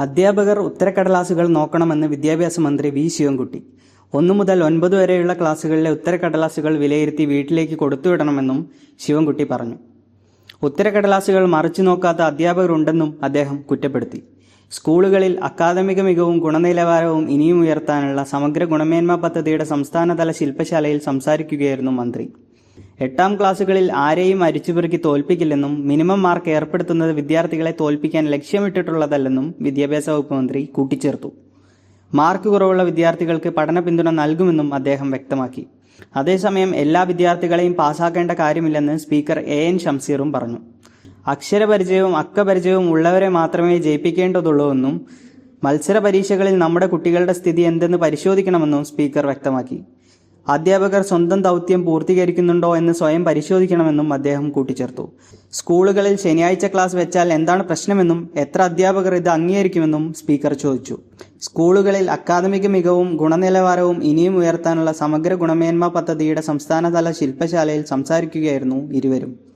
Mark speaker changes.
Speaker 1: അധ്യാപകർ ഉത്തരക്കടലാസുകൾ നോക്കണമെന്ന് വിദ്യാഭ്യാസ മന്ത്രി വി. ശിവൻകുട്ടി. ഒന്നു മുതൽ ഒൻപത് വരെയുള്ള ക്ലാസ്സുകളിലെ ഉത്തരക്കടലാസുകൾ വിലയിരുത്തി വീട്ടിലേക്ക് കൊടുത്തുവിടണമെന്നും ശിവൻകുട്ടി പറഞ്ഞു. ഉത്തരക്കടലാസുകൾ മറിച്ചു നോക്കാത്ത അധ്യാപകരുണ്ടെന്നും അദ്ദേഹം കുറ്റപ്പെടുത്തി. സ്കൂളുകളിൽ അക്കാദമിക മികവും ഗുണനിലവാരവും ഇനിയും ഉയർത്താനുള്ള സമഗ്ര ഗുണമേന്മ പദ്ധതിയുടെ സംസ്ഥാനതല ശില്പശാലയിൽ സംസാരിക്കുകയായിരുന്നു മന്ത്രി. എട്ടാം ക്ലാസ്സുകളിൽ ആരെയും അരിച്ചുപെറുക്കി തോൽപ്പിക്കില്ലെന്നും മിനിമം മാർക്ക് ഏർപ്പെടുത്തുന്നത് വിദ്യാർത്ഥികളെ തോൽപ്പിക്കാൻ ലക്ഷ്യമിട്ടിട്ടുള്ളതല്ലെന്നും വിദ്യാഭ്യാസ വകുപ്പ് മന്ത്രി കൂട്ടിച്ചേർത്തു. മാർക്ക് കുറവുള്ള വിദ്യാർത്ഥികൾക്ക് പഠന പിന്തുണ നൽകുമെന്നും അദ്ദേഹം വ്യക്തമാക്കി. അതേസമയം എല്ലാ വിദ്യാർത്ഥികളെയും പാസാക്കേണ്ട കാര്യമില്ലെന്ന് സ്പീക്കർ എ എൻ ഷംസീറും പറഞ്ഞു. അക്ഷരപരിചയവും അക്കപരിചയവും ഉള്ളവരെ മാത്രമേ ജയിപ്പിക്കേണ്ടതുള്ളൂവെന്നും മത്സര പരീക്ഷകളിൽ നമ്മുടെ കുട്ടികളുടെ സ്ഥിതി എന്തെന്ന് പരിശോധിക്കണമെന്നും സ്പീക്കർ വ്യക്തമാക്കി. അധ്യാപകർ സ്വന്തം ദൗത്യം പൂർത്തീകരിക്കുന്നുണ്ടോ എന്ന് സ്വയം പരിശോധിക്കണമെന്നും അദ്ദേഹം കൂട്ടിച്ചേർത്തു. സ്കൂളുകളിൽ ശനിയാഴ്ച ക്ലാസ് വെച്ചാൽ എന്താണ് പ്രശ്നമെന്നും എത്ര അധ്യാപകർ ഇത് അംഗീകരിക്കുമെന്നും സ്പീക്കർ ചോദിച്ചു. സ്കൂളുകളിൽ അക്കാദമിക മികവും ഗുണനിലവാരവും ഇനിയും ഉയർത്താനുള്ള സമഗ്ര ഗുണമേന്മ പദ്ധതിയുടെ സംസ്ഥാനതല ശില്പശാലയിൽ സംസാരിക്കുകയായിരുന്നു ഇരുവരും.